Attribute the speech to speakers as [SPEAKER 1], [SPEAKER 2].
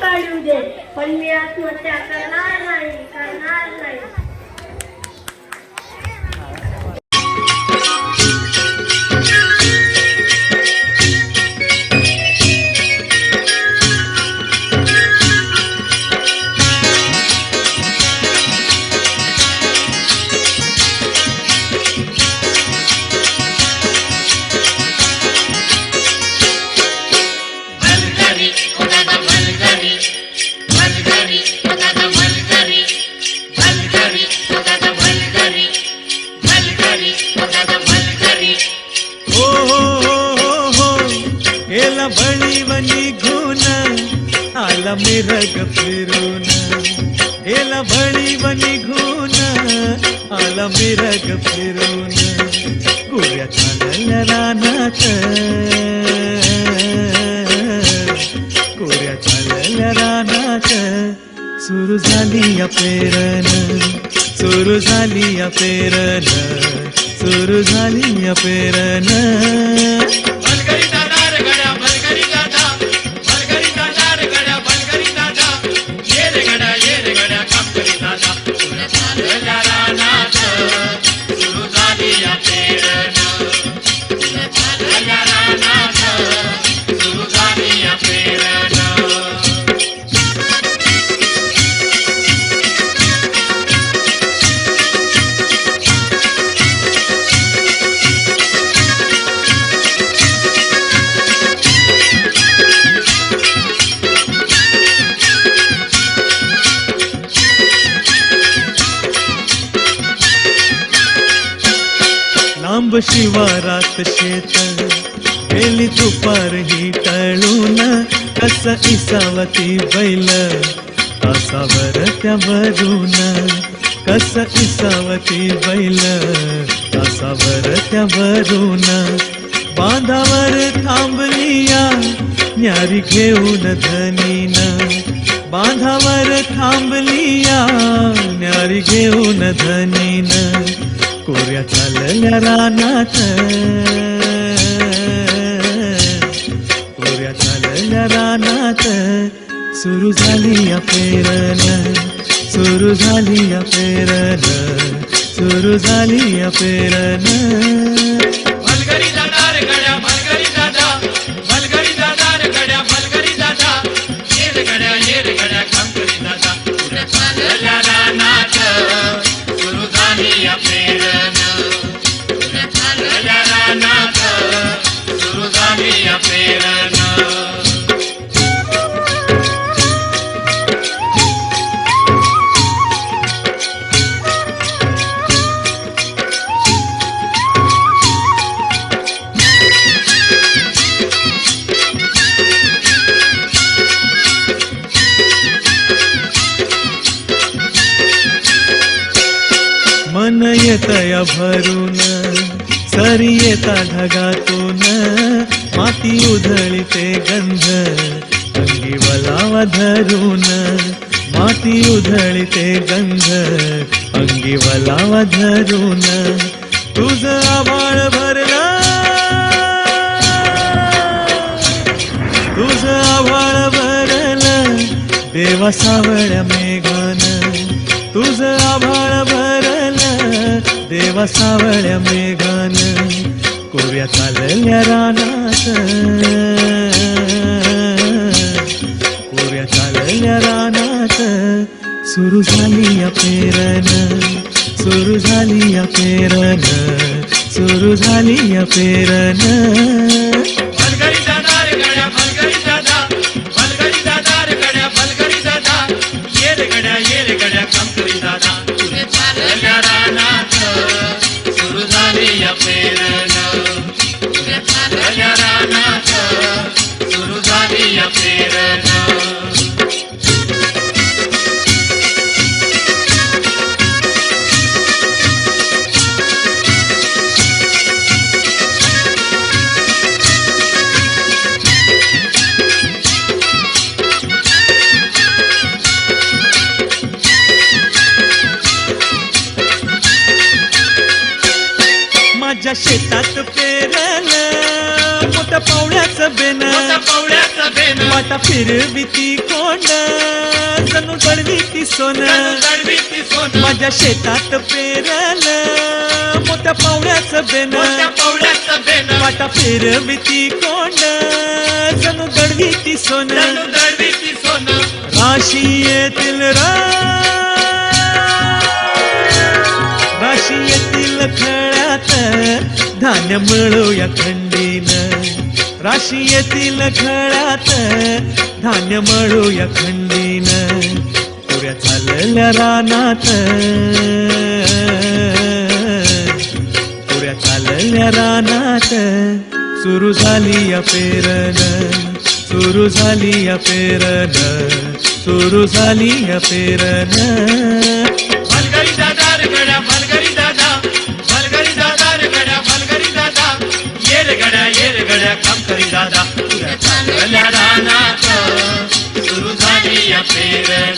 [SPEAKER 1] काढू दे. पण मी आत्महत्या करणार नाही करणार नाही.
[SPEAKER 2] आला फिरून गेला बळीव निघून आला मिरग फिरून. गोऱ्या चालल्या रानात गोऱ्या चालल्या रानात सुरू झाली या पेरण सुरू झाली या पेरण सुरू झाली या पेरण लांब शिवारात शेत गेली दुपार ही टळून कस इसावती बैल. तासावर त्यावरून कस इसावती बैल. तासावर त्यावरून बांधावर थांबलिया न्यारी घेऊन धनीन. बांधावर थांबलिया न्यारी घेऊन धनीन. कोऱ्या चालल्या रानात. कोऱ्या चालल्या रानात. सुरू झाली या पेरण सुरू झाली या पेरण सुरू झाली या पेरण तय येतया भरून सरी येता ढगातून माती उधळीते गंध अंगी वलावा धरून माती उधळीते गंध अंगी वलावा धरून. तुझ आभाळ भरला तुझ आभाळ भरलं देवा सावळ्या मेघान तुझ आभाळ देवा सावळ्या मेघान कोव्या चालल्या रानात. कोव्या चालल्या रानात. सुरू झाली या पेरण सुरू झाली या पेरण सुरू झाली या पेरण माझ्या शेतात पेरलं. मोठ्या पावळ्याचं बेन
[SPEAKER 3] मोठा पवळ्याचा बेन
[SPEAKER 2] पाटा फिरविती कोंड. जणू दळविती सोन.
[SPEAKER 3] दडवीती सोनं.
[SPEAKER 2] माझ्या शेतात पेरल. मोठ्या पावण्याचं बेन
[SPEAKER 3] पावड्याचं बेन
[SPEAKER 2] पाटा फिरविती कोंड. जणू दळविती सोन.
[SPEAKER 3] जणू दडवीती सोनं.
[SPEAKER 2] राशी येतील रा राशी येतील खळ्यात धान्य मिळूया खंडीन. राशी येतील खळात धान्य मिळूया खंडीन. पुऱ्या चालल्या रानात. पुऱ्या चालल्या रानात. सुरू झाली या पेरन. सुरू झाली या पेरन. सुरू झाली या पेरन.
[SPEAKER 3] चांगल्या रानात सुरू झाली या पेरण